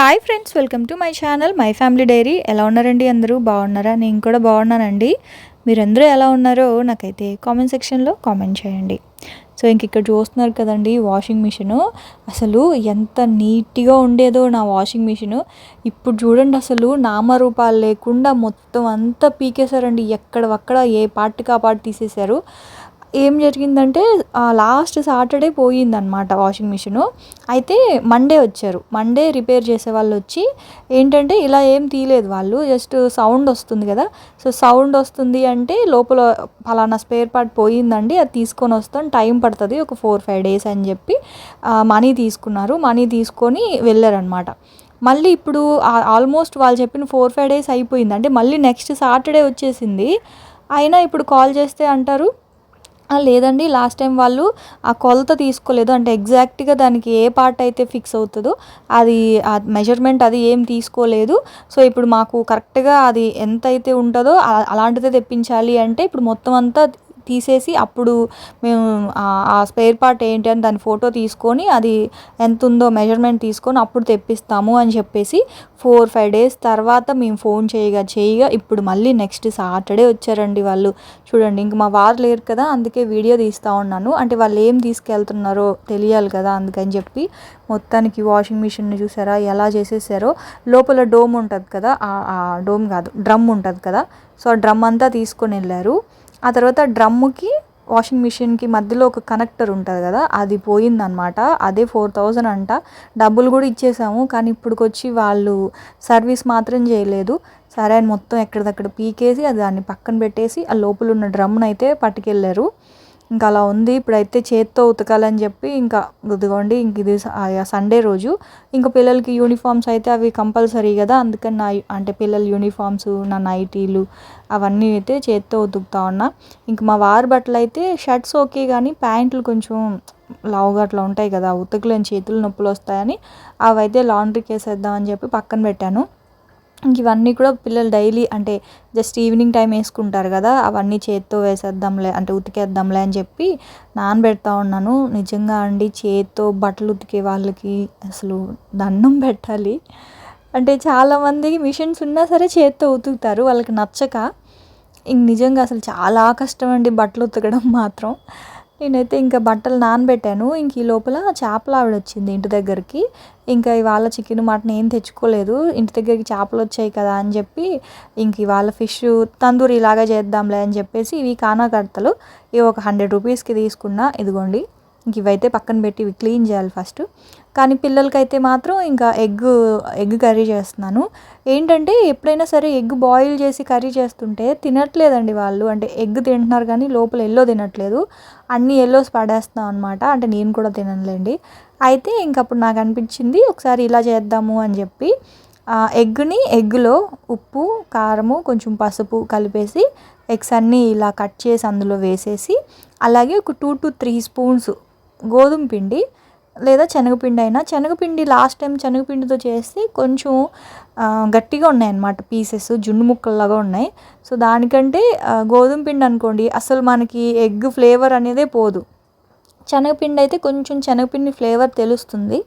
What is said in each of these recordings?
Hi friends welcome to my channel my family diary ఎలా ఉన్నారండి అందరూ? బాగున్నారా? నేను కూడా బాగున్నానండి. మీరందరూ ఎలా ఉన్నారో నాకైతే కామెంట్ సెక్షన్లో కామెంట్ చేయండి. సో ఇంక ఇక్కడ చూస్తున్నారు కదండి వాషింగ్ మిషను అసలు ఎంత నీట్గా ఉండేదో నా వాషింగ్ మిషను ఇప్పుడు చూడండి అసలు నామరూపాలు లేకుండా మొత్తం అంతా పీకేశారండి. ఎక్కడవక్కడ ఏ పార్ట్కి ఆ పార్ట్ తీసేశారు. ఏం జరిగిందంటే లాస్ట్ సాటర్డే పోయిందనమాట వాషింగ్ మిషను. అయితే మండే వచ్చారు. మండే రిపేర్ చేసే వాళ్ళు వచ్చి ఏంటంటే ఇలా ఏం తీయలేదు వాళ్ళు జస్ట్ సౌండ్ వస్తుంది కదా. సో సౌండ్ వస్తుంది అంటే లోపల ఫలానా స్పేర్ పార్ట్ పోయిందండి అది తీసుకొని వస్తాం టైం పడుతుంది ఒక ఫోర్ ఫైవ్ డేస్ అని చెప్పి మనీ తీసుకున్నారు. మనీ తీసుకొని వెళ్ళారనమాట మళ్ళీ ఇప్పుడు ఆల్మోస్ట్ వాళ్ళు చెప్పిన ఫోర్ ఫైవ్ డేస్ అయిపోయింది. అంటే మళ్ళీ నెక్స్ట్ సాటర్డే వచ్చేసింది. అయినా ఇప్పుడు కాల్ చేస్తే అంటారు లేదండి లాస్ట్ టైం వాళ్ళు ఆ కొలత తీసుకోలేదు. అంటే ఎగ్జాక్ట్గా దానికి ఏ పార్ట్ అయితే ఫిక్స్ అవుతుందో అది ఆ మెజర్మెంట్ అది ఏం తీసుకోలేదు. సో ఇప్పుడు మాకు కరెక్ట్గా అది ఎంత అయితే ఉంటుందో అలాంటిదే తెప్పించాలి అంటే ఇప్పుడు మొత్తం అంతా తీసేసి అప్పుడు మేము ఆ స్పేర్ పార్ట్ ఏంటి అని దాని ఫోటో తీసుకొని అది ఎంత ఉందో మెజర్మెంట్ తీసుకొని అప్పుడు తెప్పిస్తాము అని చెప్పేసి ఫోర్ ఫైవ్ డేస్ తర్వాత మేము ఫోన్ చేయగా చేయగా ఇప్పుడు మళ్ళీ నెక్స్ట్ సాటర్డే వచ్చారండి వాళ్ళు. చూడండి ఇంక మా వారు లేరు కదా అందుకే వీడియో తీస్తూ ఉన్నాను. అంటే వాళ్ళు ఏం తీసుకెళ్తున్నారో తెలియాలి కదా అందుకని చెప్పి మొత్తానికి వాషింగ్ మిషన్ని చూసారా ఎలా చేసేసారో. లోపల డోమ్ ఉంటుంది కదా ఆ డోమ్ కాదు డ్రమ్ ఉంటుంది కదా. సో ఆ డ్రమ్ అంతా తీసుకొని వెళ్ళారు. ఆ తర్వాత డ్రమ్ముకి వాషింగ్ మిషన్కి మధ్యలో ఒక కనెక్టర్ ఉంటుంది కదా అది పోయిందనమాట అదే ఫోర్ థౌజండ్ అంట. డబ్బులు కూడా ఇచ్చేసాము కానీ ఇప్పుడుకొచ్చి వాళ్ళు సర్వీస్ మాత్రం చేయలేదు. సరే అని మొత్తం ఎక్కడిదక్కడ పీకేసి అది దాన్ని పక్కన పెట్టేసి ఆ లోపల ఉన్న డ్రమ్ను అయితే పట్టుకెళ్ళారు. ఇంకా అలా ఉంది. ఇప్పుడైతే చేత్తో ఉతకాలని చెప్పి ఇంకా ఇదిగోండి ఇంక ఇది సండే రోజు. ఇంకా పిల్లలకి యూనిఫామ్స్ అయితే అవి కంపల్సరీ కదా అందుకని నా అంటే పిల్లల యూనిఫామ్స్ నా నైటీలు అవన్నీ అయితే చేత్తో ఉతుకుతా ఉన్నా. ఇంక మా వారి బట్టలు అయితే షర్ట్స్ ఓకే కానీ ప్యాంట్లు కొంచెం లావుగా అట్లా ఉంటాయి కదా ఉతకలేని చేతులు నొప్పులు వస్తాయని అవైతే లాండ్రీకి వేసేద్దామని చెప్పి పక్కన పెట్టాను. ఇంక ఇవన్నీ కూడా పిల్లలు డైలీ అంటే జస్ట్ ఈవినింగ్ టైం వేసుకుంటారు కదా అవన్నీ చేత్తో వేసేద్దాంలే అంటే ఉతికేద్దాంలే అని చెప్పి నానబెడతా ఉన్నాను. నిజంగా అండి చేత్తో బట్టలు ఉతికే వాళ్ళకి అసలు దండం పెట్టాలి. అంటే చాలామంది మిషన్స్ ఉన్నా సరే చేత్తో ఉతుకుతారు వాళ్ళకి నచ్చక ఇంక నిజంగా అసలు చాలా కష్టం అండి బట్టలు ఉతకడం మాత్రం. నేనైతే ఇంకా బట్టలు నానబెట్టాను. ఇంక ఈ లోపల చేపల ఆవిడ వచ్చింది ఇంటి దగ్గరికి. ఇంకా ఇవాళ చికెన్ మటన్ ఏం తెచ్చుకోలేదు. ఇంటి దగ్గరికి చేపలు వచ్చాయి కదా అని చెప్పి ఇంక ఇవాళ ఫిష్ తందూరి ఇలాగా చేద్దాంలే అని చెప్పేసి ఇవి కానాకర్తలు ఇవి ఒక హండ్రెడ్ రూపీస్కి తీసుకున్నా. ఇదిగోండి. ఇవైతే పక్కన పెట్టి ఇవి క్లీన్ చేయాలి ఫస్ట్. కానీ పిల్లలకైతే మాత్రం ఇంకా ఎగ్ ఎగ్ కర్రీ చేస్తున్నాను. ఏంటంటే ఎప్పుడైనా సరే ఎగ్ బాయిల్ చేసి కర్రీ చేస్తుంటే తినట్లేదండి వాళ్ళు. అంటే ఎగ్ తింటున్నారు కానీ లోపల ఎల్లో తినట్లేదు. అన్ని ఎల్లోస్ పడేస్తున్నాం అనమాట అంటే నేను కూడా తినలేండి అయితే ఇంకప్పుడు నాకు అనిపించింది ఒకసారి ఇలా చేద్దాము అని చెప్పి ఎగ్ని ఎగ్లో ఉప్పు కారము కొంచెం పసుపు కలిపేసి ఎగ్స్ అన్నీ ఇలా కట్ చేసి అందులో వేసేసి అలాగే ఒక టూ టు త్రీ స్పూన్స్ గోధుమ పిండి లేదా శనగపిండి అయినా. శనగపిండి లాస్ట్ టైం శనగపిండితో చేస్తే కొంచెం గట్టిగా ఉన్నాయి అన్నమాట పీసెస్ జున్ను ముక్కల్లాగా ఉన్నాయి. సో దానికంటే గోధుమ పిండి అనుకోండి అసలు మనకి ఎగ్ ఫ్లేవర్ అనేదే పోదు. శనగపిండి అయితే కొంచెం శనగపిండి ఫ్లేవర్ తెలుస్తుంది.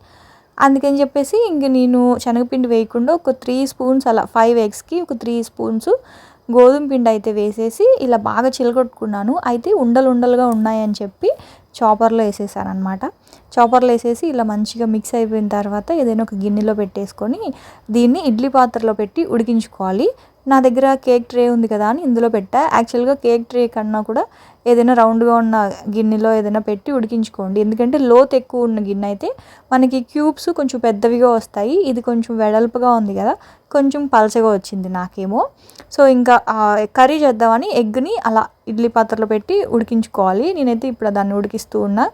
అందుకని చెప్పేసి ఇంక నేను శనగపిండి వేయకుండా ఒక త్రీ స్పూన్స్ అలా ఫైవ్ ఎగ్స్కి ఒక త్రీ స్పూన్స్ గోధుమ పిండి అయితే వేసేసి ఇలా బాగా చిలగొట్టుకున్నాను. అయితే ఉండలు ఉండలుగా ఉన్నాయని చెప్పి చాపర్లో వేసేసారనమాట. చాపర్లో వేసేసి ఇలా మంచిగా మిక్స్ అయిపోయిన తర్వాత ఏదైనా ఒక గిన్నెలో పెట్టేసుకొని దీన్ని ఇడ్లీ పాత్రలో పెట్టి ఉడికించుకోవాలి. నా దగ్గర కేక్ ట్రే ఉంది కదా అని ఇందులో పెట్టా. యాక్చువల్గా కేక్ ట్రే కన్నా కూడా ఏదైనా రౌండ్గా ఉన్న గిన్నెలో ఏదైనా పెట్టి ఉడికించుకోండి. ఎందుకంటే లోత్ ఎక్కువ ఉన్న గిన్నె అయితే మనకి క్యూబ్స్ కొంచెం పెద్దవిగా వస్తాయి. ఇది కొంచెం వెడల్పుగా ఉంది కదా కొంచెం పలచగా వచ్చింది నాకేమో. సో ఇంకా కర్రీ చేద్దామని ఎగ్ని అలా ఇడ్లీ పాత్రలో పెట్టి ఉడికించుకోవాలి. నేనైతే ఇప్పుడు దాన్ని ఉడికిస్తూ ఉన్నా.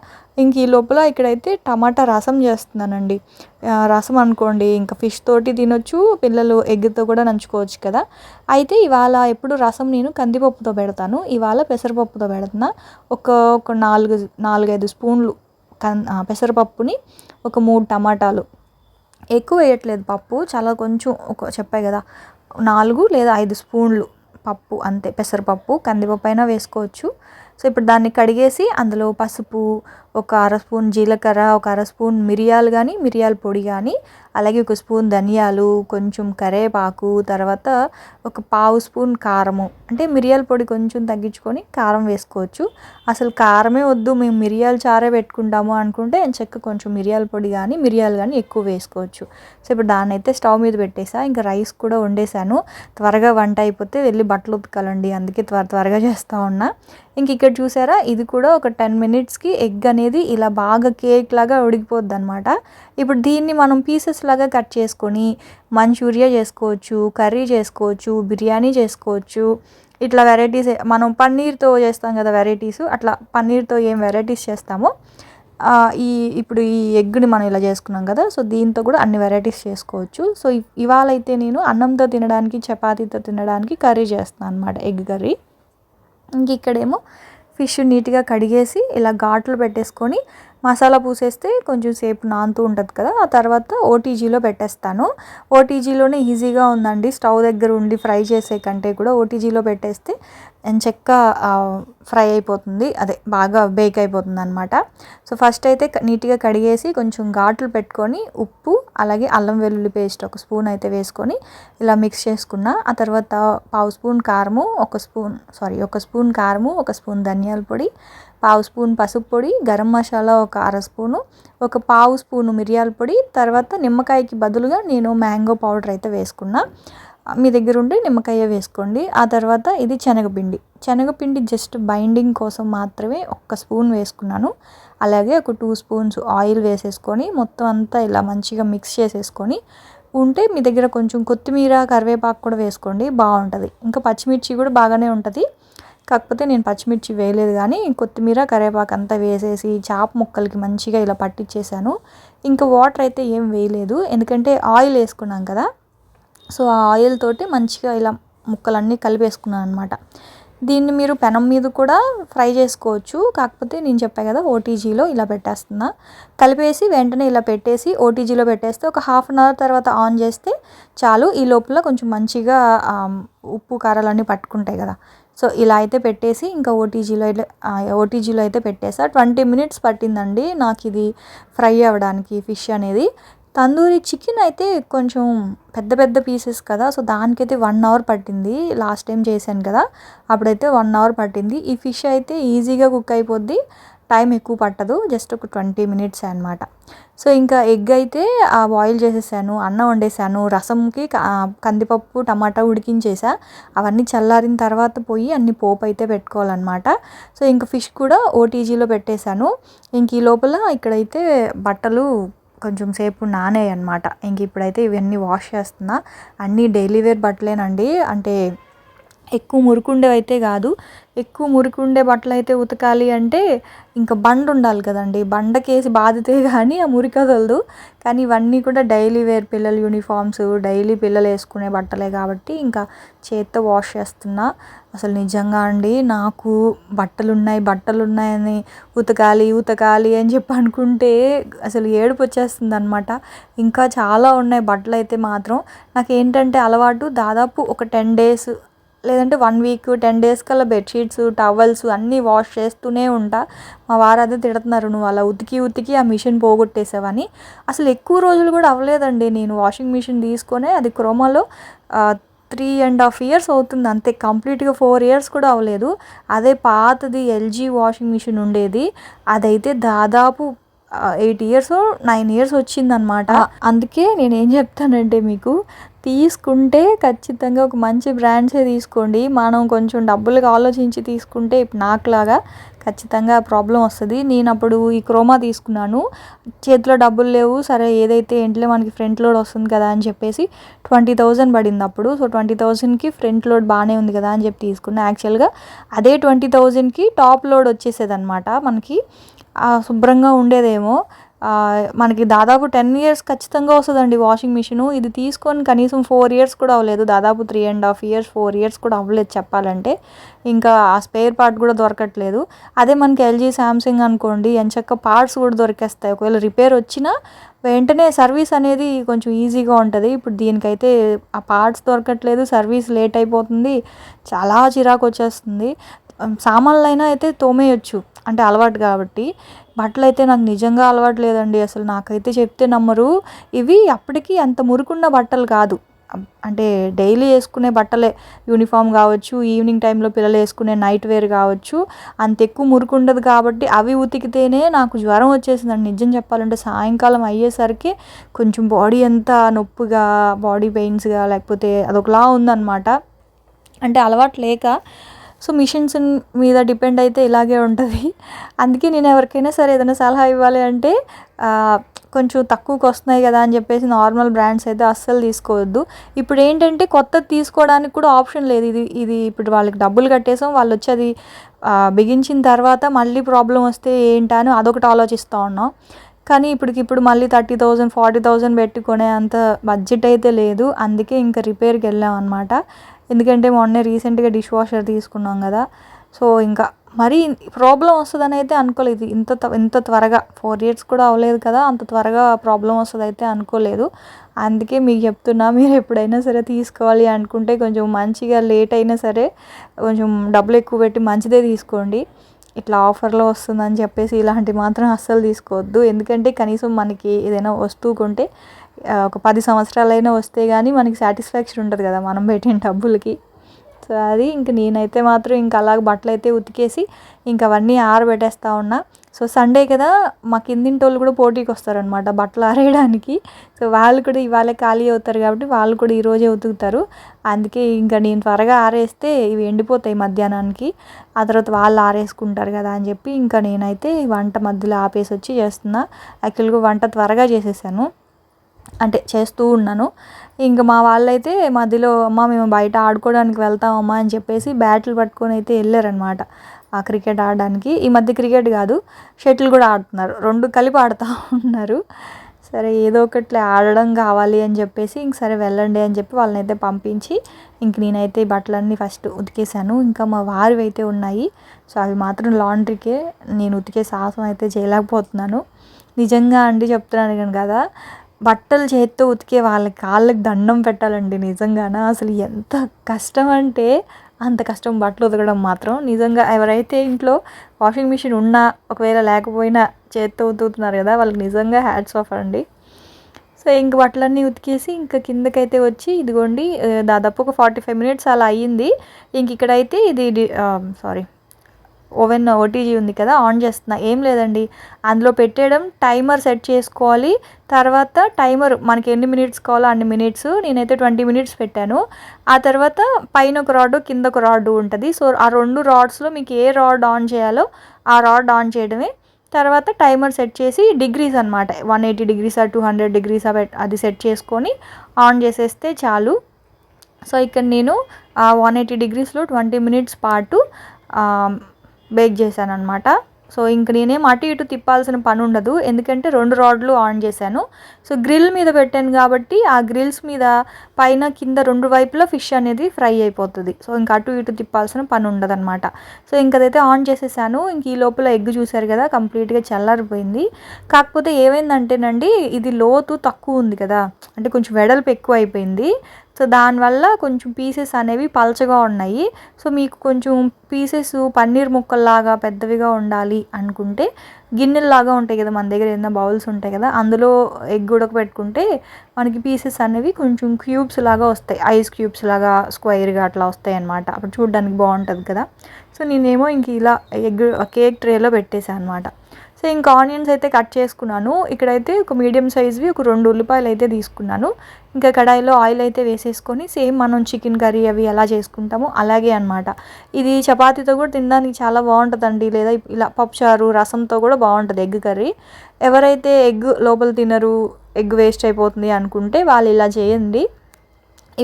ఇంక ఈ లోపల ఇక్కడైతే టమాటా రసం చేస్తున్నానండి. రసం అనుకోండి ఇంకా ఫిష్ తోటి తినొచ్చు పిల్లలు ఎగ్తో కూడా నంచుకోవచ్చు కదా. అయితే ఇవాళ ఎప్పుడు రసం నేను కందిపప్పుతో పెడతాను. ఇవాళ పెసరపప్పుతో పెడుతున్నా. ఒక ఒక నాలుగు నాలుగైదు స్పూన్లు కన్ పెసరపప్పుని ఒక మూడు టమాటాలు. ఎక్కువ వేయట్లేదు పప్పు. చాలా కొంచెం ఒక చెప్పాయి కదా నాలుగు లేదా ఐదు స్పూన్లు పప్పు అంతే పెసరపప్పు కందిపప్పు అయినా వేసుకోవచ్చు. సో ఇప్పుడు దాన్ని కడిగేసి అందులో పసుపు ఒక అర స్పూన్ జీలకర్ర ఒక అర స్పూన్ మిరియాలు కానీ మిరియాల పొడి కానీ అలాగే ఒక స్పూన్ ధనియాలు కొంచెం కరేపాకు తర్వాత ఒక పావు స్పూన్ కారము. అంటే మిరియాల పొడి కొంచెం తగ్గించుకొని కారం వేసుకోవచ్చు. అసలు కారమే వద్దు మేము మిరియాలు చారే పెట్టుకుంటాము అనుకుంటే చెక్క కొంచెం మిరియాల పొడి కానీ మిరియాలు కానీ ఎక్కువ వేసుకోవచ్చు. సో ఇప్పుడు దాన్ని అయితే స్టవ్ మీద పెట్టేసా. ఇంకా రైస్ కూడా వండేసాను. త్వరగా వంట అయిపోతే వెళ్ళి బట్టలు ఉతకాలండి. అందుకే త్వర త్వరగా చేస్తూ ఉన్నా. ఇంక ఇక్కడ చూసారా? ఇది కూడా ఒక టెన్ మినిట్స్కి ఎగ్ అనేది అనేది ఇలా బాగా కేక్ లాగా ఉడికిపోద్ది అనమాట ఇప్పుడు దీన్ని మనం పీసెస్ లాగా కట్ చేసుకొని మంచూరియా చేసుకోవచ్చు కర్రీ చేసుకోవచ్చు బిర్యానీ చేసుకోవచ్చు ఇట్లా వెరైటీస్ మనం పన్నీర్తో చేస్తాం కదా వెరైటీస్ అట్లా పన్నీర్తో ఏం వెరైటీస్ చేస్తామో ఈ ఇప్పుడు ఈ ఎగ్ని మనం ఇలా చేసుకున్నాం కదా సో దీంతో కూడా అన్ని వెరైటీస్ చేసుకోవచ్చు. సో ఇవాళ అయితే నేను అన్నంతో తినడానికి చపాతీతో తినడానికి కర్రీ చేస్తాను అనమాట ఎగ్ కర్రీ. ఇంక ఇక్కడేమో ఫిష్ నీట్గా కడిగేసి ఇలా ఘాట్లు పెట్టేసుకొని మసాలా పూసేస్తే కొంచెం సేపు నానుతూ ఉంటుంది కదా ఆ తర్వాత ఓటీజీలో పెట్టేస్తాను. ఓటీజీలోనే ఈజీగా ఉందండి. స్టవ్ దగ్గర ఉండి ఫ్రై చేసే కంటే కూడా ఓటీజీలో పెట్టేస్తే చెక్క ఫ్రై అయిపోతుంది. అదే బాగా బేక్ అయిపోతుంది అనమాట సో ఫస్ట్ అయితే నీట్గా కడిగేసి కొంచెం ఘాట్లు పెట్టుకొని ఉప్పు అలాగే అల్లం వెల్లుల్లి పేస్ట్ ఒక స్పూన్ అయితే వేసుకొని ఇలా మిక్స్ చేసుకున్న ఆ తర్వాత పావు స్పూన్ కారము ఒక స్పూన్ సారీ ఒక స్పూన్ కారము ఒక స్పూన్ ధనియాల పొడి పావు స్పూన్ పసుపు పొడి గరం మసాలా ఒక అర స్పూను ఒక పావు స్పూను మిరియాల పొడి తర్వాత నిమ్మకాయకి బదులుగా నేను మ్యాంగో పౌడర్ అయితే వేసుకున్నా. మీ దగ్గర ఉండి నిమ్మకాయ వేసుకోండి. ఆ తర్వాత ఇది శనగపిండి. శనగపిండి జస్ట్ బైండింగ్ కోసం మాత్రమే ఒక్క స్పూన్ వేసుకున్నాను. అలాగే ఒక టూ స్పూన్స్ ఆయిల్ వేసేసుకొని మొత్తం అంతా ఇలా మంచిగా మిక్స్ చేసేసుకొని ఉంటే మీ దగ్గర కొంచెం కొత్తిమీర కరివేపాకు కూడా వేసుకోండి. బాగుంటుంది. ఇంకా పచ్చిమిర్చి కూడా బాగానే ఉంటుంది. కాకపోతే నేను పచ్చిమిర్చి వేయలేదు కానీ కొత్తిమీర కరివేపాకు అంతా వేసేసి చాప ముక్కలకి మంచిగా ఇలా పట్టించేసాను ఇంకా వాటర్ అయితే ఏం వేయలేదు. ఎందుకంటే ఆయిల్ వేసుకున్నాం కదా. సో ఆ ఆయిల్ తోటి మంచిగా ఇలా ముక్కలన్నీ కలిపేసుకున్నాను అనమాట దీన్ని మీరు పెనం మీద కూడా ఫ్రై చేసుకోవచ్చు. కాకపోతే నేను చెప్పా కదా ఓటీజీలో ఇలా పెట్టేస్తున్నా. కలిపేసి వెంటనే ఇలా పెట్టేసి ఓటీజీలో పెట్టేస్తే ఒక హాఫ్ అన్ అవర్ తర్వాత ఆన్ చేస్తే చాలు. ఈ లోపల కొంచెం మంచిగా ఉప్పు కారాలన్నీ పట్టుకుంటాయి కదా. సో ఇలా అయితే పెట్టేసి ఇంకా ఓటీజీలో అయితే ఓటీజీలో అయితే పెట్టేసా. ట్వంటీ మినిట్స్ పట్టిందండి నాకు ఇది ఫ్రై అవ్వడానికి ఫిష్ అనేది. తందూరి చికెన్ అయితే కొంచెం పెద్ద పెద్ద పీసెస్ కదా సో దానికైతే వన్ అవర్ పట్టింది. లాస్ట్ టైం చేశాను కదా అప్పుడైతే వన్ అవర్ పట్టింది. ఈ ఫిష్ అయితే ఈజీగా కుక్ అయిపోద్ది. టైం ఎక్కువ పట్టదు జస్ట్ ఒక ట్వంటీ మినిట్స్ అనమాట సో ఇంకా ఎగ్ అయితే బాయిల్ చేసేసాను అన్నం వండేసాను రసంకి కందిపప్పు టమాటా ఉడికించేసా. అవన్నీ చల్లారిన తర్వాత పోయి అన్ని పోపు అయితే పెట్టుకోవాలన్నమాట. సో ఇంకా ఫిష్ కూడా ఓటీజీలో పెట్టేశాను. ఇంక ఈ లోపల ఇక్కడైతే బట్టలు కొంచెం సేపు నానే అనమాట ఇంక ఇప్పుడైతే ఇవన్నీ వాష్ చేస్తున్నా. అన్నీ డైలీ వేర్ బట్టలేనండి. అంటే ఎక్కువ మురుకుండేవి అయితే కాదు ఎక్కువ మురికుండే బట్టలు అయితే ఉతకాలి అంటే ఇంకా బండ ఉండాలి కదండి. బండకేసి బాధితే కానీ ఆ మురికి వదలదు కానీ ఇవన్నీ కూడా డైలీ వేర్ పిల్లల యూనిఫామ్స్ డైలీ పిల్లలు వేసుకునే బట్టలే కాబట్టి ఇంకా చేత్తో వాష్ చేస్తున్నా. అసలు నిజంగా అండి నాకు బట్టలు ఉన్నాయి బట్టలు ఉన్నాయని ఉతకాలి ఉతకాలి అని చెప్పి అనుకుంటే అసలు ఏడుపు వచ్చేస్తుంది అనమాట ఇంకా చాలా ఉన్నాయి బట్టలు అయితే మాత్రం. నాకు ఏంటంటే అలవాటు దాదాపు ఒక టెన్ డేస్ లేదంటే వన్ వీక్ టెన్ డేస్ కల్లా బెడ్షీట్స్ టవల్స్ అన్నీ వాష్ చేస్తూనే ఉంటా. మా వారు అదే తిడుతున్నారు నువ్వు అలా ఉతికి ఉతికి ఆ మిషన్ పోగొట్టేసావని. అసలు ఎక్కువ రోజులు కూడా అవ్వలేదండి నేను వాషింగ్ మిషన్ తీసుకొని అది క్రోమాలో త్రీ అండ్ హాఫ్ ఇయర్స్ అవుతుంది. అంతే కంప్లీట్గా ఫోర్ ఇయర్స్ కూడా అవ్వలేదు. అదే పాతది ఎల్జీ వాషింగ్ మిషన్ ఉండేది. అదైతే దాదాపు ఎయిట్ ఇయర్స్ నైన్ ఇయర్స్ వచ్చిందనమాట అందుకే నేను ఏం చెప్తానంటే మీకు తీసుకుంటే ఖచ్చితంగా ఒక మంచి బ్రాండ్సే తీసుకోండి. మనం కొంచెం డబ్బులకు ఆలోచించి తీసుకుంటే నాకులాగా ఖచ్చితంగా ప్రాబ్లం వస్తుంది. నేను అప్పుడు ఈ క్రోమా తీసుకున్నాను. చేతిలో డబ్బులు లేవు. సరే ఏదైతే ఇంట్లో మనకి ఫ్రంట్ లోడ్ వస్తుంది కదా అని చెప్పేసి ట్వంటీ థౌజండ్ పడింది అప్పుడు. సో ట్వంటీ థౌజండ్కి ఫ్రంట్ లోడ్ బాగానే ఉంది కదా అని చెప్పి తీసుకున్నా. యాక్చువల్గా అదే ట్వంటీ థౌజండ్కి టాప్ లోడ్ వచ్చేసేది అనమాట మనకి శుభ్రంగా ఉండేదేమో. మనకి దాదాపు టెన్ ఇయర్స్ ఖచ్చితంగా వస్తుందండి వాషింగ్ మిషను. ఇది తీసుకొని కనీసం ఫోర్ ఇయర్స్ కూడా అవ్వలేదు. దాదాపు three and half years four years కూడా అవ్వలేదు చెప్పాలంటే. ఇంకా ఆ స్పేర్ పార్ట్ కూడా దొరకట్లేదు. అదే మనకి ఎల్జీ శాంసంగ్ అనుకోండి ఎంచక్క పార్ట్స్ కూడా దొరికేస్తాయి. ఒకవేళ రిపేర్ వచ్చినా వెంటనే సర్వీస్ అనేది కొంచెం ఈజీగా ఉంటుంది. ఇప్పుడు దీనికైతే ఆ పార్ట్స్ దొరకట్లేదు సర్వీస్ లేట్ అయిపోతుంది. చాలా చిరాకు వచ్చేస్తుంది. సామాన్లైనా అయితే తోమేయచ్చు. అంటే అలవాటు కాబట్టి. బట్టలు అయితే నాకు నిజంగా అలవాటు లేదండి. అసలు నాకైతే చెప్తే నమ్మరు. ఇవి అప్పటికి అంత మురుకున్న బట్టలు కాదు. అంటే డైలీ వేసుకునే బట్టలే. యూనిఫామ్ కావచ్చు ఈవినింగ్ టైంలో పిల్లలు వేసుకునే నైట్ వేర్ కావచ్చు. అంత ఎక్కువ మురికి ఉండదు కాబట్టి అవి ఉతికితేనే నాకు జ్వరం వచ్చేసిందండి. నిజం చెప్పాలంటే సాయంకాలం అయ్యేసరికి కొంచెం బాడీ అంతా నొప్పిగా బాడీ పెయిన్స్గా లేకపోతే అదొకలా ఉందన్నమాట. అంటే అలవాటు లేక సో మిషన్స్ మీద డిపెండ్ అయితే ఇలాగే ఉంటుంది. అందుకే నేను ఎవరికైనా సరే ఏదైనా సలహా ఇవ్వాలి అంటే కొంచెం తక్కువకి వస్తున్నాయి కదా అని చెప్పేసి నార్మల్ బ్రాండ్స్ అయితే అస్సలు తీసుకోవద్దు. ఇప్పుడు ఏంటంటే కొత్తది తీసుకోవడానికి కూడా ఆప్షన్ లేదు. ఇది ఇది ఇప్పుడు వాళ్ళకి డబ్బులు కట్టేసాం వాళ్ళు వచ్చి అది బిగించిన తర్వాత మళ్ళీ ప్రాబ్లం వస్తే ఏంటా అని అదొకటి ఆలోచిస్తూ ఉన్నాం. కానీ ఇప్పటికిప్పుడు మళ్ళీ థర్టీ థౌజండ్ ఫార్టీ థౌజండ్ పెట్టుకునే అంత బడ్జెట్ అయితే లేదు. అందుకే ఇంకా రిపేర్కి వెళ్ళాం అనమాట ఎందుకంటే మొన్నే రీసెంట్గా డిష్ వాషర్ తీసుకున్నాం కదా. సో ఇంకా మరీ ప్రాబ్లం వస్తుందని అయితే అనుకోలేదు. ఇంత ఇంత త్వరగా ఫోర్ ఇయర్స్ కూడా అవ్వలేదు కదా అంత త్వరగా ప్రాబ్లం వస్తుంది అయితే అనుకోలేదు. అందుకే మీకు చెప్తున్నా మీరు ఎప్పుడైనా సరే తీసుకోవాలి అనుకుంటే కొంచెం మంచిగా లేట్ అయినా సరే కొంచెం డబ్బులు ఎక్కువ పెట్టి మంచిదే తీసుకోండి. ఇట్లా ఆఫర్లో వస్తుందని చెప్పేసి ఇలాంటి మాత్రం అస్సలు తీసుకోవద్దు. ఎందుకంటే కనీసం మనకి ఏదైనా వస్తువు కొంటే ఒక పది సంవత్సరాలైనా వస్తే కానీ మనకి సాటిస్ఫాక్షన్ ఉంటుంది కదా మనం పెట్టిన డబ్బులకి. సో అది ఇంక నేనైతే మాత్రం ఇంక అలాగ బట్టలు అయితే ఉతికేసి ఇంక అవన్నీ ఆరబెట్టేస్తా ఉన్నా. సో సండే కదా మా కిందింటి వాళ్ళు కూడా పోటీకి వస్తారనమాట బట్టలు ఆరేయడానికి. సో వాళ్ళు కూడా ఇవాళ ఖాళీ అవుతారు కాబట్టి వాళ్ళు కూడా ఈరోజే ఉతుకుతారు. అందుకే ఇంకా నేను త్వరగా ఆరేస్తే ఇవి ఎండిపోతాయి మధ్యాహ్నానికి. ఆ తర్వాత వాళ్ళు ఆరేసుకుంటారు కదా అని చెప్పి ఇంకా నేనైతే వంట మధ్యలో ఆపేసి వచ్చి చేస్తున్నా. యాక్చువల్గా వంట త్వరగా చేసేసాను. అంటే చేస్తూ ఉన్నాను. ఇంకా మా వాళ్ళైతే మధ్యలో అమ్మ మేము బయట ఆడుకోవడానికి వెళ్తామమ్మా అని చెప్పేసి బ్యాట్లు పట్టుకొని అయితే వెళ్ళారనమాట ఆ క్రికెట్ ఆడడానికి. ఈ మధ్య క్రికెట్ కాదు షటిల్ కూడా ఆడుతున్నారు. రెండు కలిపి ఆడుతూ ఉన్నారు. సరే ఏదో ఒకటి ఆడడం కావాలి అని చెప్పేసి ఇంక సరే వెళ్ళండి అని చెప్పి వాళ్ళని అయితే పంపించి ఇంక నేనైతే బట్టలన్నీ ఫస్ట్ ఉతికేసాను ఇంకా మా వారివి అయితే ఉన్నాయి. సో అవి మాత్రం లాండ్రీకే నేను ఉతికే సాహసం అయితే చేయలేకపోతున్నాను. నిజంగా అండి చెప్తున్నాను కదా బట్టలు చేత్తో ఉతికే వాళ్ళ కాళ్ళకి దండం పెట్టాలండి నిజంగాన? అసలు ఎంత కష్టం అంటే అంత కష్టం బట్టలు ఉతకడం మాత్రం. నిజంగా ఎవరైతే ఇంట్లో వాషింగ్ మిషన్ ఉన్నా ఒకవేళ లేకపోయినా చేత్తో ఉతుకుతున్నారు కదా వాళ్ళకి నిజంగా హ్యాట్స్ ఆఫ్ అండి. సో ఇంక బట్టలన్నీ ఉతికేసి ఇంకా కిందకైతే వచ్చి ఇదిగోండి దాదాపు ఒక ఫార్టీ ఫైవ్ మినిట్స్ అలా అయ్యింది. ఇంక ఇక్కడైతే ఇది సారీ ఓవెన్ ఓటీజీ ఉంది కదా ఆన్ చేస్తున్నా. ఏం లేదండి. అందులో పెట్టేయడం టైమర్ సెట్ చేసుకోవాలి. తర్వాత టైమర్ మనకి ఎన్ని మినిట్స్ కావాలో అన్ని మినిట్స్ నేనైతే ట్వంటీ మినిట్స్ పెట్టాను. ఆ తర్వాత పైన ఒక రాడ్ కింద ఒక రాడ్ ఉంటుంది. సో ఆ రెండు రాడ్స్లో మీకు ఏ రాడ్ ఆన్ చేయాలో ఆ రాడ్ ఆన్ చేయడమే. తర్వాత టైమర్ సెట్ చేసి డిగ్రీస్ అనమాట వన్ ఎయిటీ డిగ్రీస్ ఆ టూ హండ్రెడ్ డిగ్రీస్ అది సెట్ చేసుకొని ఆన్ చేసేస్తే చాలు. సో ఇక్కడ నేను వన్ ఎయిటీ డిగ్రీస్లో ట్వంటీ మినిట్స్ పాటు బేక్ చేశాను అనమాట సో ఇంక నేనేం అటు ఇటు తిప్పాల్సిన పని ఉండదు ఎందుకంటే రెండు రాడ్లు ఆన్ చేశాను. సో గ్రిల్ మీద పెట్టాను కాబట్టి ఆ గ్రిల్స్ మీద పైన కింద రెండు వైపులా ఫిష్ అనేది ఫ్రై అయిపోతుంది. సో ఇంక అటు ఇటు తిప్పాల్సిన పని ఉండదు అనమాట సో ఇంకదైతే ఆన్ చేసేసాను. ఇంక ఈ లోపల ఎగ్ చూసారు కదా కంప్లీట్గా చల్లారిపోయింది. కాకపోతే ఏమైందంటేనండి ఇది లోతు తక్కువ ఉంది కదా. అంటే కొంచెం వెడల్పు ఎక్కువ అయిపోయింది సో దానివల్ల కొంచెం పీసెస్ అనేవి పలచగా ఉన్నాయి. సో మీకు కొంచెం పీసెస్ పన్నీర్ ముక్కల్లాగా పెద్దవిగా ఉండాలి అనుకుంటే గిన్నెల్లాగా ఉంటాయి కదా మన దగ్గర ఏదైనా బౌల్స్ ఉంటాయి కదా అందులో ఎగ్ ఉడకబెట్టుకుంటే మనకి పీసెస్ అనేవి కొంచెం క్యూబ్స్ లాగా వస్తాయి. ఐస్ క్యూబ్స్ లాగా స్క్వైర్గా అట్లా వస్తాయి అనమాట అప్పుడు చూడడానికి బాగుంటుంది కదా. సో నేనేమో ఇంక ఇలా ఎగ్ కేక్ ట్రేలో పెట్టేశాను అనమాట సో ఇంకా ఆనియన్స్ అయితే కట్ చేసుకున్నాను. ఇక్కడైతే ఒక మీడియం సైజ్వి ఒక రెండు ఉల్లిపాయలు అయితే తీసుకున్నాను. ఇంకా కడాయిలో ఆయిల్ అయితే వేసేసుకొని సేమ్ మనం చికెన్ కర్రీ అవి ఎలా చేసుకుంటామో అలాగే అనమాట ఇది చపాతీతో కూడా తినడానికి చాలా బాగుంటుందండి. లేదా ఇలా పప్పుచారు రసంతో కూడా బాగుంటుంది ఎగ్ కర్రీ. ఎవరైతే ఎగ్ లోపల తినరు ఎగ్ వేస్ట్ అయిపోతుంది అనుకుంటే వాళ్ళు ఇలా చేయండి.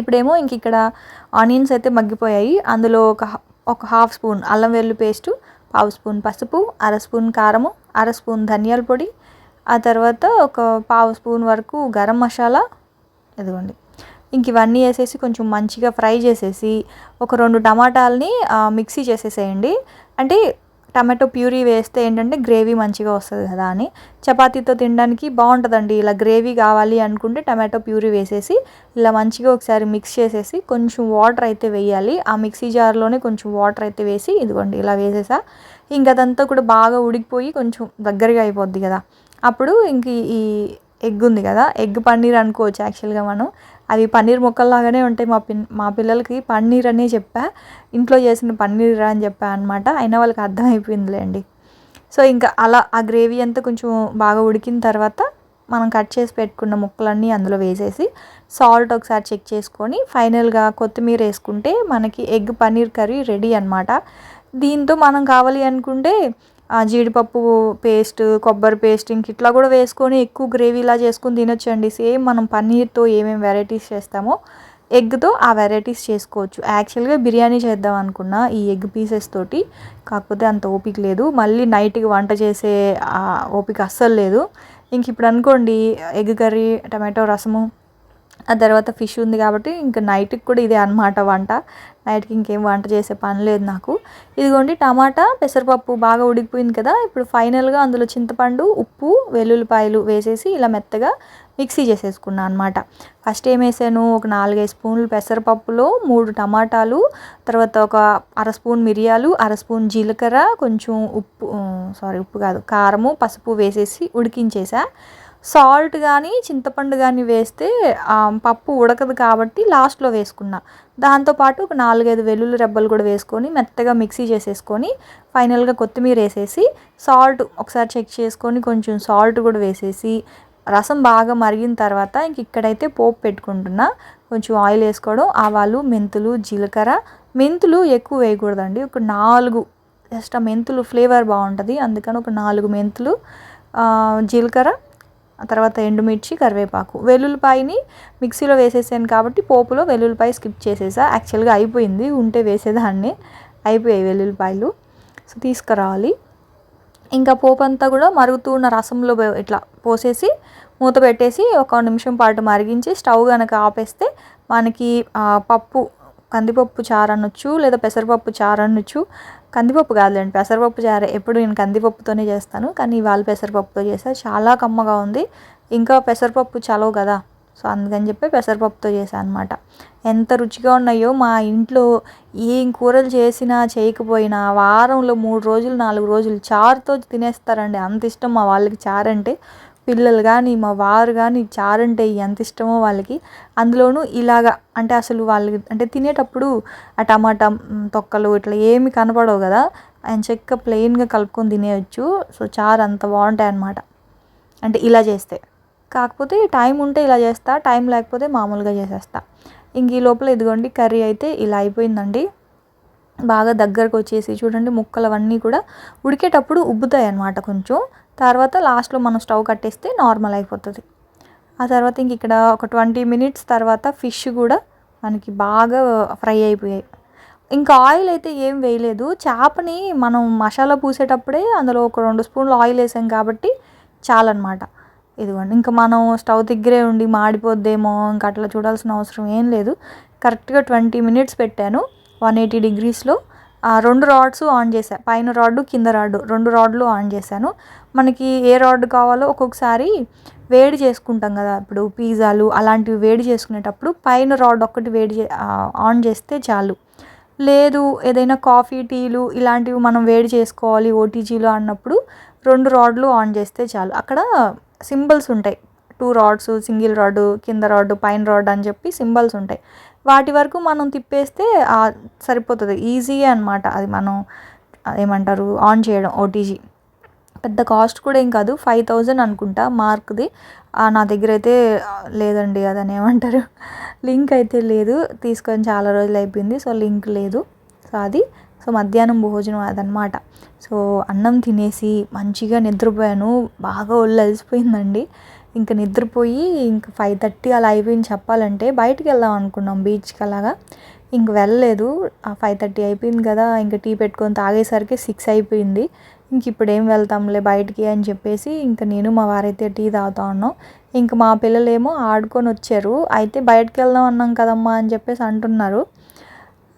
ఇప్పుడేమో ఇంక ఇక్కడ ఆనియన్స్ అయితే మగ్గిపోయాయి. అందులో ఒక ఒక హాఫ్ స్పూన్ అల్లం వెల్లు పేస్టు పావు స్పూన్ పసుపు అర స్పూన్ కారము అర స్పూన్ ధనియాల పొడి ఆ తర్వాత ఒక పావు స్పూన్ వరకు గరం మసాలా ఇదిగోండి. ఇంక ఇవన్నీ వేసేసి కొంచెం మంచిగా ఫ్రై చేసేసి ఒక రెండు టమాటాలని మిక్సీ చేసేసేయండి. అంటే టమాటో ప్యూరీ వేస్తే ఏంటంటే గ్రేవీ మంచిగా వస్తుంది కదా అని. చపాతీతో తినడానికి బాగుంటుందండి. ఇలా గ్రేవీ కావాలి అనుకుంటే టమాటో ప్యూరీ వేసేసి ఇలా మంచిగా ఒకసారి మిక్స్ చేసేసి కొంచెం వాటర్ అయితే వేయాలి. ఆ మిక్సీ జార్లోనే కొంచెం వాటర్ అయితే వేసి ఇదిగోండి ఇలా వేసేసా. ఇంక అదంతా కూడా బాగా ఉడికిపోయి కొంచెం దగ్గరగా అయిపోద్ది కదా. అప్పుడు ఇంక ఈ ఎగ్ ఉంది కదా. ఎగ్ పన్నీర్ అనుకోవచ్చు యాక్చువల్గా మనం. అవి పన్నీర్ ముక్కల్లాగానే ఉంటాయి. మా పిన్ మా పిల్లలకి పన్నీర్ అనే చెప్పా. ఇంట్లో చేసిన పన్నీర్ అని చెప్పా అనమాట అయినా వాళ్ళకి అర్థమైపోయిందిలేండి. సో ఇంకా అలా ఆ గ్రేవీ అంతా కొంచెం బాగా ఉడికిన తర్వాత మనం కట్ చేసి పెట్టుకున్న ముక్కలన్నీ అందులో వేసేసి సాల్ట్ ఒకసారి చెక్ చేసుకొని ఫైనల్గా కొత్తిమీర వేసుకుంటే మనకి ఎగ్ పన్నీర్ కర్రీ రెడీ అనమాట దీంతో మనం కావాలి అనుకుంటే జీడిపప్పు పేస్ట్ కొబ్బరి పేస్ట్ ఇంక ఇట్లా కూడా వేసుకొని ఎక్కువ గ్రేవీలా చేసుకొని తినొచ్చండి. సేమ్ మనం పన్నీర్తో ఏమేమి వెరైటీస్ చేస్తామో ఎగ్తో ఆ వెరైటీస్ చేసుకోవచ్చు. యాక్చువల్గా బిర్యానీ చేద్దాం అనుకున్నా ఈ ఎగ్ పీసెస్ తోటి కాకపోతే అంత ఓపిక లేదు. మళ్ళీ నైట్కి వంట చేసే ఓపిక అస్సలు లేదు. ఇంక ఇప్పుడు అనుకోండి ఎగ్ కర్రీ టమాటో రసము ఆ తర్వాత ఫిష్ ఉంది కాబట్టి ఇంకా నైట్కి కూడా ఇదే అనమాట వంట. నైట్కి ఇంకేం వంట చేసే పని లేదు నాకు. ఇదిగోండి టమాటా పెసరపప్పు బాగా ఉడికిపోయింది కదా. ఇప్పుడు ఫైనల్గా అందులో చింతపండు ఉప్పు వెల్లుల్లిపాయలు వేసేసి ఇలా మెత్తగా మిక్సీ చేసేసుకున్నాను అనమాట ఫస్ట్ ఏం వేసాను? ఒక నాలుగైదు స్పూన్లు పెసరపప్పులో మూడు టమాటాలు తర్వాత ఒక అర స్పూన్ మిరియాలు అర స్పూన్ జీలకర్ర కొంచెం ఉప్పు సారీ ఉప్పు కాదు కారము పసుపు వేసేసి ఉడికించేసా. సాల్ట్ కానీ చింతపండు కానీ వేస్తే పప్పు ఉడకదు కాబట్టి లాస్ట్లో వేసుకున్నా. దాంతోపాటు ఒక నాలుగైదు వెల్లుల్లి రెబ్బలు కూడా వేసుకొని మెత్తగా మిక్సీ చేసేసుకొని ఫైనల్గా కొత్తిమీర వేసేసి సాల్ట్ ఒకసారి చెక్ చేసుకొని కొంచెం సాల్ట్ కూడా వేసేసి రసం బాగా మరిగిన తర్వాత ఇంక ఇక్కడైతే పోపు పెట్టుకుంటున్నా. కొంచెం ఆయిల్ వేసుకోవడం ఆవాలు మెంతులు జీలకర్ర. మెంతులు ఎక్కువ వేయకూడదండి. ఒక నాలుగు జస్ట్ ఆ మెంతులు ఫ్లేవర్ బాగుంటుంది. అందుకని ఒక నాలుగు మెంతులు జీలకర్ర ఆ తర్వాత ఎండుమిర్చి కరివేపాకు. వెల్లుల్లిపాయని మిక్సీలో వేసేసాను కాబట్టి పోపులో వెల్లుల్లిపాయ స్కిప్ చేసేసా. యాక్చువల్గా అయిపోయింది ఉంటే వేసేదాన్ని. అయిపోయాయి వెల్లుల్లిపాయలు. సో తీసుకురావాలి. ఇంకా పోపు అంతా కూడా మరుగుతూ ఉన్న రసంలో ఇట్లా పోసేసి మూత పెట్టేసి ఒక నిమిషం పాటు మరిగించి స్టవ్ కనుక ఆపేస్తే మనకి పప్పు కందిపప్పు చారు అనొచ్చు లేదా పెసరపప్పు చారు అనొచ్చు కందిపప్పు కాదులేండి పెసరపప్పు చారు ఎప్పుడు నేను కందిపప్పుతోనే చేస్తాను కానీ ఇవాళ పెసరపప్పుతో చేశాను చాలా కమ్మగా ఉంది. ఇంకా పెసరపప్పు చలవు కదా. సో అందుకని చెప్పి పెసరపప్పుతో చేశాను అనమాట ఎంత రుచిగా ఉన్నాయో మా ఇంట్లో ఏం కూరలు చేసినా చేయకపోయినా వారంలో మూడు రోజులు నాలుగు రోజులు చారుతో తినేస్తారండి. అంత ఇష్టం మా వాళ్ళకి చారంటే. పిల్లలు కానీ మా వారు కానీ చారంటే ఎంత ఇష్టమో వాళ్ళకి అందులోనూ ఇలాగా అంటే అసలు వాళ్ళకి అంటే తినేటప్పుడు ఆ టమాటా తొక్కలు ఇట్లా ఏమి కనపడవు కదా. ఆయన చెక్క ప్లెయిన్గా కలుపుకొని తినేయచ్చు. సో చారు అంత బాగుంటాయి అన్నమాట. అంటే ఇలా చేస్తే. కాకపోతే టైం ఉంటే ఇలా చేస్తా టైం లేకపోతే మామూలుగా చేసేస్తా. ఇంక ఈ లోపల ఇదిగోండి కర్రీ అయితే ఇలా అయిపోయిందండి. బాగా దగ్గరకు వచ్చేసి చూడండి ముక్కలు అవన్నీ కూడా ఉడికేటప్పుడు ఉబ్బుతాయి అన్నమాట కొంచెం. తర్వాత లాస్ట్లో మనం స్టవ్ కట్టేస్తే నార్మల్ అయిపోతుంది. ఆ తర్వాత ఇంక ఇక్కడ ఒక ట్వంటీ మినిట్స్ తర్వాత ఫిష్ కూడా మనకి బాగా ఫ్రై అయిపోయాయి. ఇంకా ఆయిల్ అయితే ఏం వేయలేదు. చేపని మనం మసాలా పూసేటప్పుడే అందులో ఒక రెండు స్పూన్లు ఆయిల్ వేసాం కాబట్టి చాలన్నమాట. ఇదిగోండి ఇంకా మనం స్టవ్ దగ్గరే ఉండి మాడిపోద్దేమో ఇంకా అట్లా చూడాల్సిన అవసరం ఏం లేదు. కరెక్ట్గా ట్వంటీ మినిట్స్ పెట్టాను. వన్ ఎయిటీ డిగ్రీస్లో రెండు రాడ్స్ ఆన్ చేశాను పైన రాడ్ కింద రాడ్ రెండు రాడ్లు ఆన్ చేశాను. మనకి ఏ రాడ్ కావాలో ఒక్కొక్కసారి వేడి చేసుకుంటాం కదా ఇప్పుడు పిజ్జాలు అలాంటివి వేడి చేసుకునేటప్పుడు పైన రాడ్ ఒక్కటి వేడి ఆన్ చేస్తే చాలు. లేదు ఏదైనా కాఫీ టీలు ఇలాంటివి మనం వేడి చేసుకోవాలి ఓటీజీలు అన్నప్పుడు రెండు రాడ్లు ఆన్ చేస్తే చాలు. అక్కడ సింబల్స్ ఉంటాయి. టూ రాడ్స్ సింగిల్ రాడ్ కింద రాడ్ పైన రాడ్ అని చెప్పి సింబల్స్ ఉంటాయి. వాటి వరకు మనం తిప్పేస్తే సరిపోతుంది. ఈజీ అనమాట అది మనం ఏమంటారు ఆన్ చేయడం ఓటీజీ పెద్ద కాస్ట్ కూడా ఏం కాదు. ఫైవ్ థౌజండ్ అనుకుంటా మార్క్ది నా దగ్గర అయితే లేదండి అదని ఏమంటారు. లింక్ అయితే లేదు. తీసుకొని చాలా రోజులు అయిపోయింది. సో లింక్ లేదు. సో అది సో మధ్యాహ్నం భోజనం అదనమాట సో అన్నం తినేసి మంచిగా నిద్రపోయాను. బాగా ఒళ్ళు అలసిపోయిందండి. ఇంక నిద్రపోయి ఇంక ఫైవ్ థర్టీ అలా అయిపోయింది చెప్పాలంటే బయటికి వెళ్దాం అనుకున్నాం బీచ్కి అలాగా. ఇంక వెళ్ళలేదు. ఆ ఫైవ్ థర్టీ అయిపోయింది కదా ఇంక టీ పెట్టుకొని తాగేసరికి సిక్స్ అయిపోయింది. ఇంక ఇప్పుడు ఏం వెళ్తాంలే బయటికి అని చెప్పేసి ఇంక నేను మా వారైతే టీ తాగుతా ఉన్నాం. ఇంక మా పిల్లలేమో ఆడుకొని వచ్చారు. అయితే బయటకు వెళ్దాం అన్నాం కదమ్మా అని చెప్పేసి అంటున్నారు.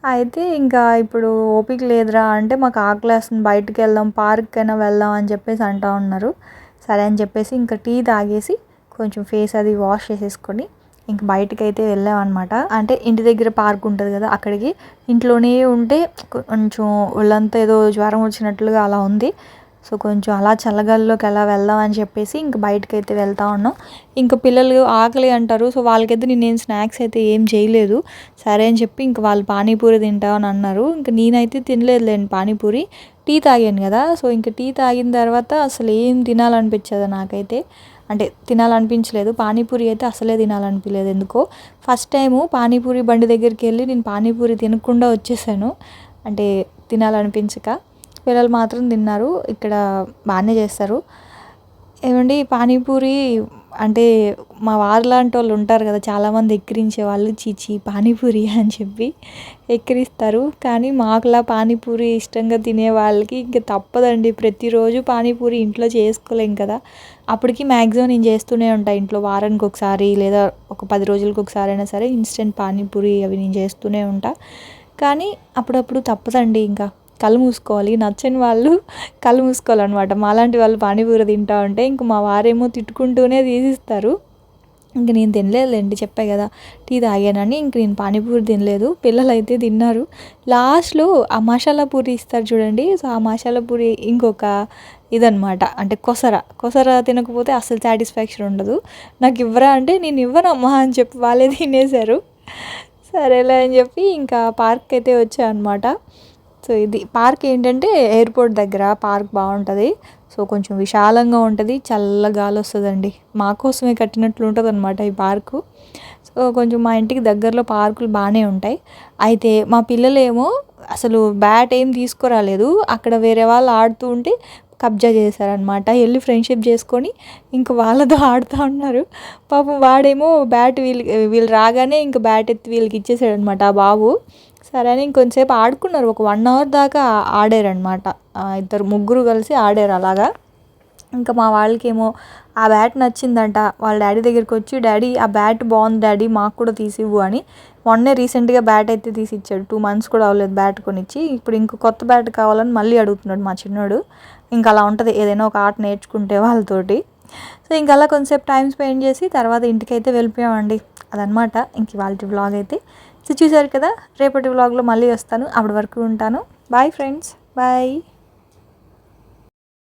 అయితే ఇంకా ఇప్పుడు ఓపిక లేదురా అంటే మాకు ఆకలేస్తుంది బయటకు వెళ్దాం పార్క్ అయినా వెళ్దాం అని చెప్పేసి అంటూ ఉన్నారు. సరే అని చెప్పేసి ఇంకా టీ తాగేసి కొంచెం ఫేస్ అది వాష్ చేసేసుకొని ఇంక బయటకు అయితే వెళ్ళామన్నమాట. అంటే ఇంటి దగ్గర పార్క్ ఉంటుంది కదా అక్కడికి. ఇంట్లోనే ఉంటే కొంచెం ఒళ్ళంతా ఏదో జ్వరం వచ్చినట్లుగా అలా ఉంది. సో కొంచెం అలా చల్లగాల్లోకి ఎలా వెళ్దాం అని చెప్పేసి ఇంక బయటకు అయితే వెళ్తా ఉన్నాం. ఇంక పిల్లలు ఆకలి అంటారు సో వాళ్ళకైతే నేను స్నాక్స్ అయితే ఏం చేయలేదు. సరే అని చెప్పి ఇంక వాళ్ళు పానీపూరి తింటామని అన్నారు. ఇంక నేనైతే తినలేదులేండి పానీపూరి. టీ తాగాను కదా సో ఇంక టీ తాగిన తర్వాత అసలు ఏం తినాలనిపించదు నాకైతే. అంటే తినాలనిపించలేదు. పానీపూరి అయితే అసలే తినాలనిపించలేదు. ఎందుకో? ఫస్ట్ టైము పానీపూరి బండి దగ్గరికి వెళ్ళి నేను పానీపూరి తినకుండా వచ్చేసాను. అంటే తినాలనిపించక. పిల్లలు మాత్రం తిన్నారు. ఇక్కడ బాగానే చేస్తారు. ఏమండి? పానీపూరి అంటే మా వారు లాంటి వాళ్ళు ఉంటారు కదా చాలామంది ఎక్కిరించే వాళ్ళు చీచి పానీపూరి అని చెప్పి ఎక్కిరిస్తారు. కానీ మాకులా పానీపూరి ఇష్టంగా తినే వాళ్ళకి ఇంకా తప్పదండి. ప్రతిరోజు పానీపూరి ఇంట్లో చేసుకోలేం కదా. అప్పటికి మ్యాక్సిమం నేను చేస్తూనే ఉంటాను ఇంట్లో. వారానికి ఒకసారి లేదా ఒక పది రోజులకు ఒకసారి అయినా సరే ఇన్స్టెంట్ పానీపూరి అవి నేను చేస్తూనే ఉంటాను కానీ అప్పుడప్పుడు తప్పదండి ఇంకా. కళ్ళు మూసుకోవాలి. నచ్చని వాళ్ళు కళ్ళు మూసుకోవాలన్నమాట. మాలాంటి వాళ్ళు పానీపూరి తింటా ఉంటే ఇంక మా వారేమో తిట్టుకుంటూనే తీసిస్తారు. ఇంక నేను తినలేదులేండి చెప్పా కదా. టీ తాగానని ఇంక నేను పానీపూరి తినలేదు. పిల్లలు అయితే తిన్నారు. లాస్ట్లో ఆ మసాలా పూరి ఇస్తారు చూడండి. సో ఆ మసాలా పూరి ఇంకొక ఇదనమాట అంటే కొసర. కొసర తినకపోతే అసలు సాటిస్ఫాక్షన్ ఉండదు. నాకు ఇవ్వరా అంటే నేను ఇవ్వనమ్మా అని చెప్పి వాళ్ళే తినేశారు. సరేలే అని చెప్పి ఇంకా పార్క్ అయితే వచ్చా అనమాట సో ఇది పార్క్ ఏంటంటే ఎయిర్పోర్ట్ దగ్గర పార్క్ బాగుంటుంది. సో కొంచెం విశాలంగా ఉంటుంది. చల్ల గాలి వస్తుందండి. మా కోసమే కట్టినట్లు ఉంటుంది అనమాట ఈ పార్కు. సో కొంచెం మా ఇంటికి దగ్గరలో పార్కులు బాగానే ఉంటాయి. అయితే మా పిల్లలేమో అసలు బ్యాట్ ఏం తీసుకురాలేదు. అక్కడ వేరే వాళ్ళు ఆడుతూ ఉంటే కబ్జా చేశారనమాట వెళ్ళి ఫ్రెండ్షిప్ చేసుకొని ఇంక వాళ్ళతో ఆడుతూ ఉన్నారు. పాపం వాడేమో బ్యాట్ వీళ్ళు వీళ్ళు రాగానే ఇంక బ్యాట్ ఎత్తి వీళ్ళకి ఇచ్చేసాడనమాట ఆ బాబు. సరే అని ఇంకొంచెంసేపు ఆడుకున్నారు. ఒక వన్ అవర్ దాకా ఆడారనమాట ఇద్దరు ముగ్గురు కలిసి ఆడారు అలాగా. ఇంకా మా వాళ్ళకేమో ఆ బ్యాట్ నచ్చిందంట. వాళ్ళ డాడీ దగ్గరికి వచ్చి డాడీ ఆ బ్యాట్ బాగుంది డాడీ మాకు కూడా తీసివ్వు అని మొన్నే రీసెంట్గా బ్యాట్ అయితే తీసి ఇచ్చాడు టూ మంత్స్ కూడా అవ్వలేదు బ్యాట్ కొనిచ్చి. ఇప్పుడు ఇంకో కొత్త బ్యాట్ కావాలని మళ్ళీ అడుగుతున్నాడు మా చిన్నోడు. ఇంకా అలా ఉంటుంది. ఏదైనా ఒక ఆర్ట్ నేర్చుకుంటే వాళ్ళతోటి. సో ఇంకా అలా కొంచెంసేపు టైం స్పెండ్ చేసి తర్వాత ఇంటికైతే వెళ్ళిపోయామండి. అదనమాట ఇంక వాళ్ళ బ్లాగ్ అయితే. సో చూసారు కదా రేపటి వ్లాగ్లో మళ్ళీ వస్తాను. అప్పటి వరకు ఉంటాను. Bye friends bye